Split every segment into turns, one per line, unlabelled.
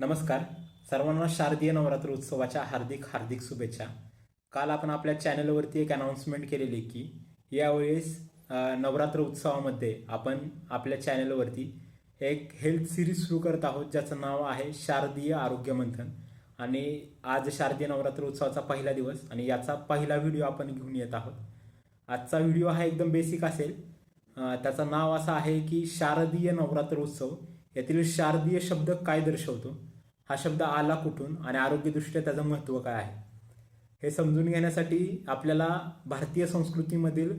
नमस्कार. सर्वांना शारदीय नवरात्र उत्सवाच्या हार्दिक हार्दिक शुभेच्छा. काल आपण आपल्या चॅनलवरती एक अनाऊन्समेंट केलेली की यावेळेस नवरात्र उत्सवामध्ये आपण आपल्या चॅनलवरती एक हेल्थ सिरीज सुरू करत आहोत ज्याचं नाव आहे शारदीय आरोग्य मंथन. आणि आज शारदीय नवरात्र उत्सवाचा पहिला दिवस आणि याचा पहिला व्हिडिओ आपण घेऊन येत आहोत. आजचा व्हिडिओ हा एकदम बेसिक असेल. त्याचं नाव असं आहे की शारदीय नवरात्र उत्सव. यातील शारदीय शब्द काय दर्शवतो? हा शब्द आला कुठून आणि आरोग्यदृष्ट्या त्याचं महत्त्व काय आहे? हे समजून घेण्यासाठी आपल्याला भारतीय संस्कृतीमधील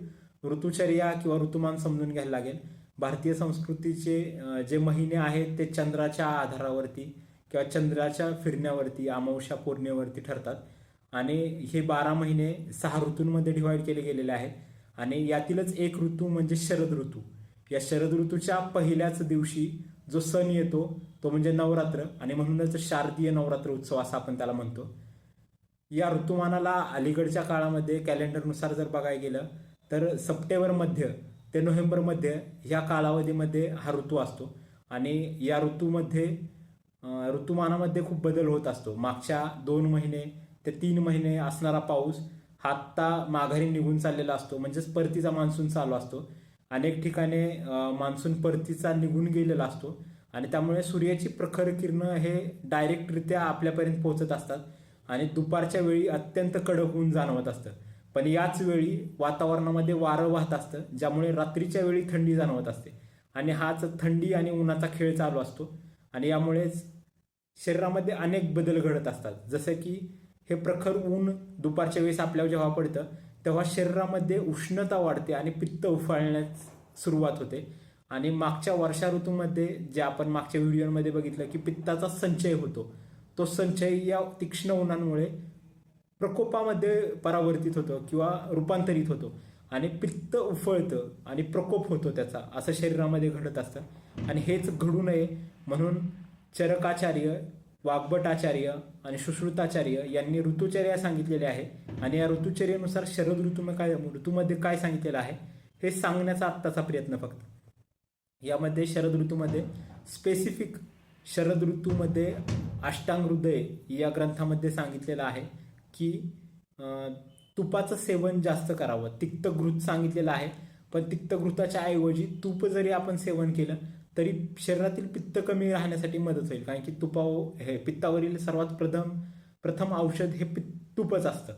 ऋतुचर्या किंवा ऋतुमान समजून घ्यायला लागेल. भारतीय संस्कृतीचे जे महिने आहेत ते चंद्राच्या आधारावरती किंवा चंद्राच्या फिरण्यावरती अमावस्या पौर्णिमेवरती ठरतात. आणि हे बारा महिने सहा ऋतूंमध्ये डिवाईड केले गेलेले आहेत. आणि यातीलच एक ऋतू म्हणजे शरद ऋतू. या शरद ऋतूच्या पहिल्याच दिवशी जो सण येतो तो म्हणजे नवरात्र आणि म्हणूनच शारदीय नवरात्र उत्सव असं आपण त्याला म्हणतो. या ऋतुमानाला अलीकडच्या काळामध्ये कॅलेंडरनुसार जर बघायला गेलं तर सप्टेंबर मध्य ते नोव्हेंबर मध्य ह्या कालावधीमध्ये हा ऋतू असतो. आणि या ऋतूमध्ये ऋतुमानामध्ये खूप बदल होत असतो. मागच्या दोन महिने ते तीन महिने असणारा पाऊस हा आत्ता माघारी निघून चाललेला असतो. म्हणजेच परतीचा मान्सून चालू असतो. अनेक ठिकाणी मान्सून परतीचा निघून गेलेला असतो. आणि त्यामुळे सूर्याची प्रखर किरणं हे डायरेक्टरित्या आपल्यापर्यंत पोहोचत असतात. आणि दुपारच्या वेळी अत्यंत कडक ऊन जाणवत असतं. पण याच वेळी वातावरणामध्ये वारं वाहत असतं ज्यामुळे रात्रीच्या वेळी थंडी जाणवत असते. आणि हाच थंडी आणि उन्हाचा खेळ चालू असतो. आणि यामुळेच शरीरामध्ये अनेक बदल घडत असतात. जसं की हे प्रखर ऊन दुपारच्या वेळेस आपल्यावर जेव्हा पडतं तेव्हा शरीरामध्ये उष्णता वाढते आणि पित्त उफाळण्यास सुरुवात होते. आणि मागच्या वर्षा ऋतूमध्ये जे आपण मागच्या व्हिडिओमध्ये बघितलं की पित्ताचा संचय होतो. तो संचय या तीक्ष्ण उन्हांमुळे प्रकोपामध्ये परावर्तित होतो किंवा रूपांतरित होतो. आणि पित्त उफळतं आणि प्रकोप होतो त्याचा. असं शरीरामध्ये घडत असतं. आणि हेच घडू नये म्हणून चरकाचार्य वाग्भटाचार्य आणि सुश्रुताचार्य यांनी ऋतुचर्या सांगितलेले आहे आणि या ऋतुचर्येनुसार शरद ऋतूमध्ये काय ऋतूमध्ये काय सांगितलेलं आहे हे सांगण्याचा आत्ताचा प्रयत्न फक्त. यामध्ये शरद ऋतूमध्ये स्पेसिफिक शरद ऋतूमध्ये अष्टांग हृदय या ग्रंथामध्ये सांगितलेलं आहे की तुपाचं सेवन जास्त करावं. तिक्तघृत सांगितलेलं आहे. पण तिक्तघृताच्या ऐवजी तूप जरी आपण सेवन केलं तरी शरीरातील पित्त कमी राहण्यासाठी मदत होईल. कारण की तुपाव हे पित्तावरील सर्वात प्रथम प्रथम औषध हे पित् तुपच असतं.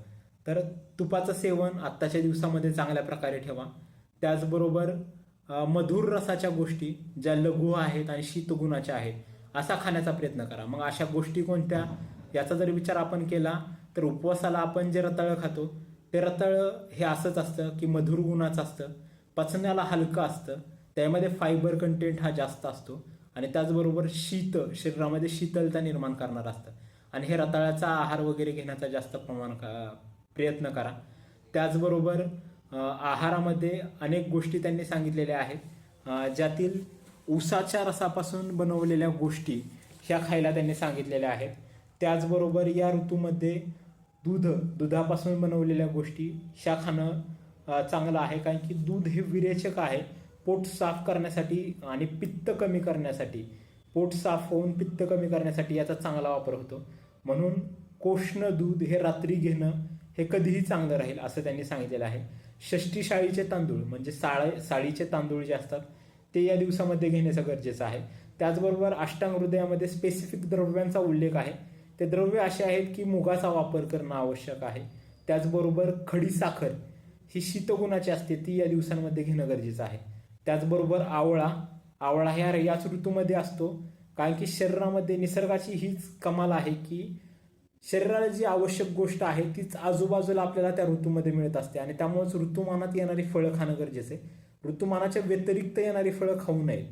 तर तुपाचं सेवन आत्ताच्या दिवसामध्ये चांगल्या प्रकारे ठेवा. त्याचबरोबर मधुर रसाच्या गोष्टी ज्या लघु आहेत आणि शीतगुणाच्या आहेत असा खाण्याचा प्रयत्न करा. मग अशा गोष्टी कोणत्या? याचा जर विचार आपण केला तर उपवासाला आपण जे रताळं खातो ते रताळं हे असंच असतं की मधुर गुणाचं असतं. पचण्याला हलकं असतं. त्यामध्ये फायबर कंटेंट हा जास्त असतो. आणि त्याचबरोबर शीत शरीरामध्ये शीतलता निर्माण करणार असतं. आणि हे रताळ्याचा आहार वगैरे घेण्याचा जास्त प्रमाण का- प्रयत्न करा. त्याचबरोबर आहारामध्ये अनेक गोष्टी त्यांनी सांगितलेल्या आहेत. ज्यातील उसाच्या रसापासून बनवलेल्या गोष्टी ह्या खायला त्यांनी सांगितलेल्या आहेत. त्याचबरोबर या ऋतूमध्ये दूध दुधापासून बनवलेल्या गोष्टी ह्या खाणं चांगलं आहे. कारण की दूध हे विरेचक आहे. पोट साफ करण्यासाठी आणि पित्त कमी करण्यासाठी पोट साफ होऊन पित्त कमी करण्यासाठी याचा चांगला वापर होतो. म्हणून कोष्ण दूध हे रात्री घेणं हे कधीही चांगलं राहील असं त्यांनी सांगितलेलं आहे. षष्टी शाळीचे तांदूळ म्हणजे साळे साळीचे तांदूळ जे असतात ते या दिवसामध्ये घेण्याचं गरजेचं आहे. त्याचबरोबर अष्टांग हृदयामध्ये स्पेसिफिक द्रव्यांचा उल्लेख आहे. ते द्रव्य असे आहेत की मुगाचा वापर करणं आवश्यक आहे. त्याचबरोबर खडी साखर ही शीतगुणाची असते ती या दिवसांमध्ये घेणं गरजेचं आहे. त्याचबरोबर आवळा. आवळा ह्या याच ऋतूमध्ये असतो. कारण की शरीरामध्ये निसर्गाची हीच कमाल आहे की शरीराला जी आवश्यक गोष्ट आहे तीच आजूबाजूला आपल्याला त्या ऋतूमध्ये मिळत असते. आणि त्यामुळेच ऋतुमानात येणारी फळं खाणं गरजेचं आहे. ऋतुमानाच्या व्यतिरिक्त येणारी फळं खाऊ नयेत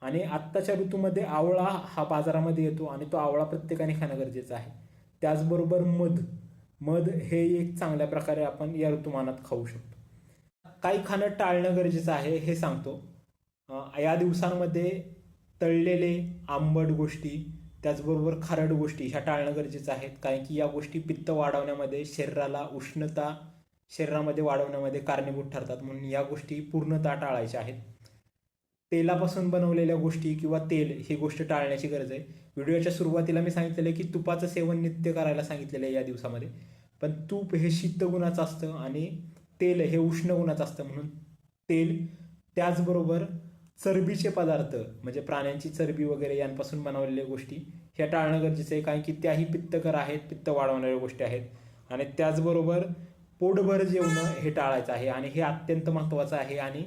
आणि आत्ताच्या ऋतूमध्ये आवळा हा बाजारामध्ये येतो आणि तो आवळा प्रत्येकाने खाणं गरजेचं आहे. त्याचबरोबर मध. मध हे एक चांगल्या प्रकारे आपण या ऋतुमानात खाऊ शकतो. काही खाणं टाळणं गरजेचं आहे हे सांगतो. या दिवसांमध्ये तळलेले आंबट गोष्टी त्याचबरोबर खारट गोष्टी ह्या टाळणं गरजेचं आहेत. कारण की या गोष्टी पित्त वाढवण्यामध्ये शरीराला उष्णता शरीरामध्ये वाढवण्यामध्ये कारणीभूत ठरतात. म्हणून या गोष्टी पूर्णतः टाळायच्या आहेत. तेलापासून बनवलेल्या गोष्टी किंवा तेल ही गोष्ट टाळण्याची गरज आहे. व्हिडिओच्या सुरुवातीला मी सांगितलेलं आहे की तुपाचं सेवन नित्य करायला सांगितलेलं आहे या दिवसामध्ये. पण तूप हे शीत गुणाचं असतं आणि तेल हे उष्ण उन्हात असतं म्हणून तेल त्याचबरोबर चरबीचे पदार्थ म्हणजे प्राण्यांची चरबी वगैरे यांपासून बनवलेल्या गोष्टी ह्या टाळणं गरजेचं आहे. कारण की त्याही पित्तकर आहेत पित्त वाढवणाऱ्या गोष्टी आहेत. आणि त्याचबरोबर पोटभर जेवणं हे टाळायचं आहे. आणि हे अत्यंत महत्त्वाचं आहे. आणि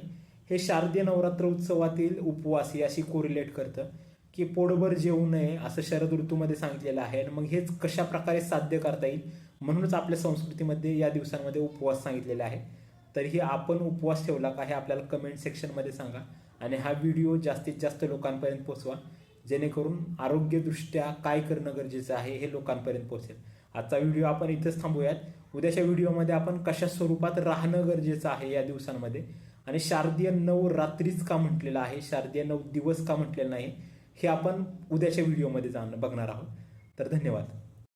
हे शारदीय नवरात्र उत्सवातील उपवास याशी कोरिलेट करतं की पोटभर जेवू नये असं शरद ऋतूमध्ये सांगितलेलं आहे. आणि मग हेच कशा प्रकारे साध्य करता येईल? म्हणूनच आपल्या संस्कृतीमध्ये या दिवसांमध्ये उपवास सांगितलेले आहे. तरीही आपण उपवास ठेवला का हे आपल्याला कमेंट सेक्शनमध्ये सांगा. आणि हा व्हिडिओ जास्तीत जास्त लोकांपर्यंत पोचवा जेणेकरून आरोग्यदृष्ट्या काय करणं गरजेचं आहे हे लोकांपर्यंत पोहोचेल. आजचा व्हिडिओ आपण इथंच थांबूयात. उद्याच्या व्हिडिओमध्ये आपण कशा स्वरूपात राहणं गरजेचं आहे या दिवसांमध्ये? आणि शारदीय नऊ रात्रीच का म्हटलेलं आहे? शारदीय नऊ दिवस का म्हटलेलं नाही? हे आपण उद्याच्या व्हिडिओमध्ये जाणं बघणार आहोत. तर धन्यवाद.